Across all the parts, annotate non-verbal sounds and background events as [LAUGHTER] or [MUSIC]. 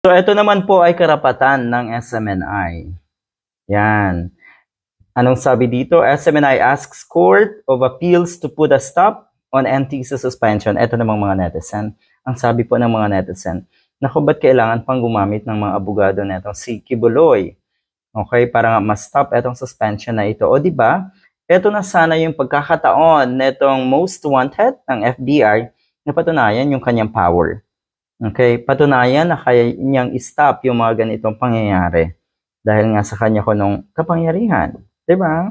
So, ito naman po ay karapatan ng SMNI. Yan. Anong sabi dito? SMNI asks Court of Appeals to put a stop on NTC suspension. Ito namang mga netizen. Ang sabi po ng mga netizen, naku, ba't kailangan pang gumamit ng mga abogado netong si Kibuloy? Okay, para nga ma-stop itong suspension na ito. O di ba? Ito na sana yung pagkakataon netong most wanted ng FBI na patunayan yung kanyang power. Okay, patunayan na kaya niyang stop yung mga ganitong pangyayari dahil nga sa kanya ko nung kapangyarihan. 'Di ba?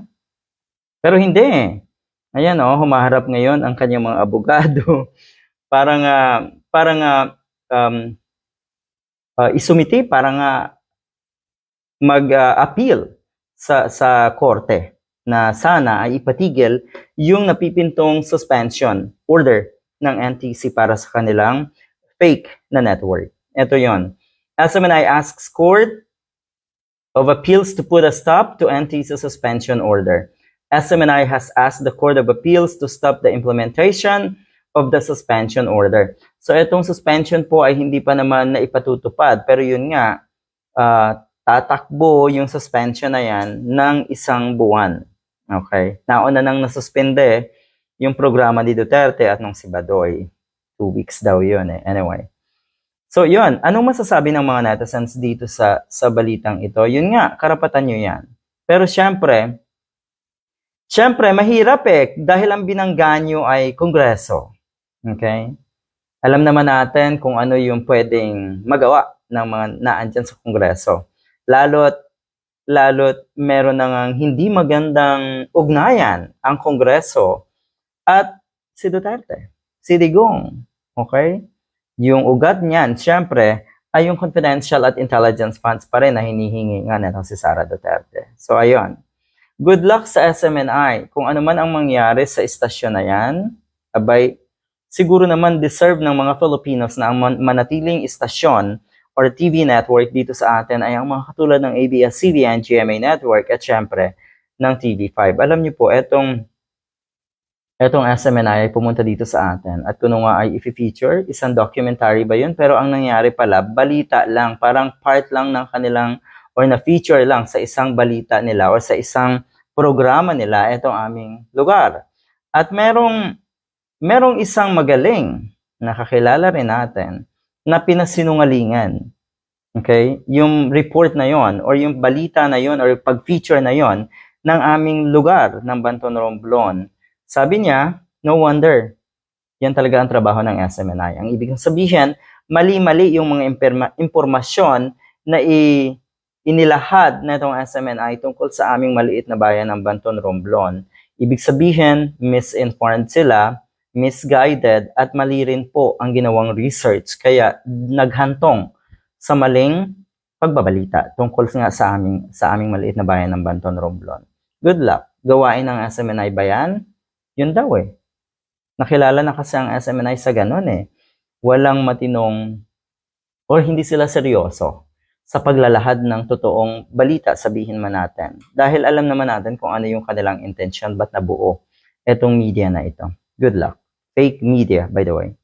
Pero hindi. Ayan oh, humaharap ngayon ang kanyang mga abogado [LAUGHS] para nga para nga um, uh, isumiti para nga mag-appeal sa sa korte na sana ay ipatigil yung napipintong suspension order ng NTC para sa kanilang fake na network. Ito yon. SMNI asks Court of Appeals to put a stop to NTC suspension order. SMNI has asked the Court of Appeals to stop the implementation of the suspension order. So itong suspension po ay hindi pa naman na ipatutupad pero yun nga ah, tatakbo yung suspension na yan ng isang buwan. Okay? Nauna nang nasuspende yung programa ni Duterte at nung si Badoy. Two weeks daw yun eh. Anyway. So yun, anong masasabi ng mga netizens dito sa sa balitang ito? Yun nga, karapatan nyo yan. Pero syempre, syempre mahirap eh dahil ang binangga nyo ay kongreso. Okay? Alam naman natin kung ano yung pwedeng magawa ng mga naandyan sa kongreso. Lalo't lalo't meron na ngang hindi magandang ugnayan ang kongreso at si Duterte, si Digong. Okay? Yung ugat niyan, syempre, ay yung confidential at intelligence funds pa rin na hinihingi nga nitong si Sara Duterte. So, ayun. Good luck sa SMNI. Kung ano man ang mangyari sa istasyon na yan, abay, siguro naman deserve ng mga Filipinos na ang man- manatiling istasyon or TV network dito sa atin ay ang mga katulad ng ABS-CBN, GMA Network at syempre ng TV5. Alam niyo po, etong etong SMNI ay pumunta dito sa atin at kuno nga ay i-feature, isang documentary ba yun? Pero ang nangyari pala, balita lang, parang part lang ng kanilang or na-feature lang sa isang balita nila or sa isang programa nila itong aming lugar. At merong merong isang magaling na kakilala rin natin na pinasinungalingan. Okay? Yung report na yon or yung balita na yon or pag-feature na yon ng aming lugar ng Banton Romblon. Sabi niya, no wonder. Yan talaga ang trabaho ng SMNI. Ang ibig sabihin, mali-mali yung mga impormasyon na i- inilahad na itong SMNI tungkol sa aming maliit na bayan ng Banton Romblon. Ibig sabihin, misinformed sila, misguided, at mali rin po ang ginawang research. Kaya naghantong sa maling pagbabalita tungkol nga sa aming, sa aming maliit na bayan ng Banton Romblon. Good luck. Gawain ng SMNI ba yan? Yun daw eh. Nakilala na kasi ang SMNI sa ganun eh. Walang matinong or hindi sila seryoso sa paglalahad ng totoong balita, sabihin man natin. Dahil alam naman natin kung ano yung kanilang intention, ba't nabuo itong media na ito. Good luck. Fake media, by the way.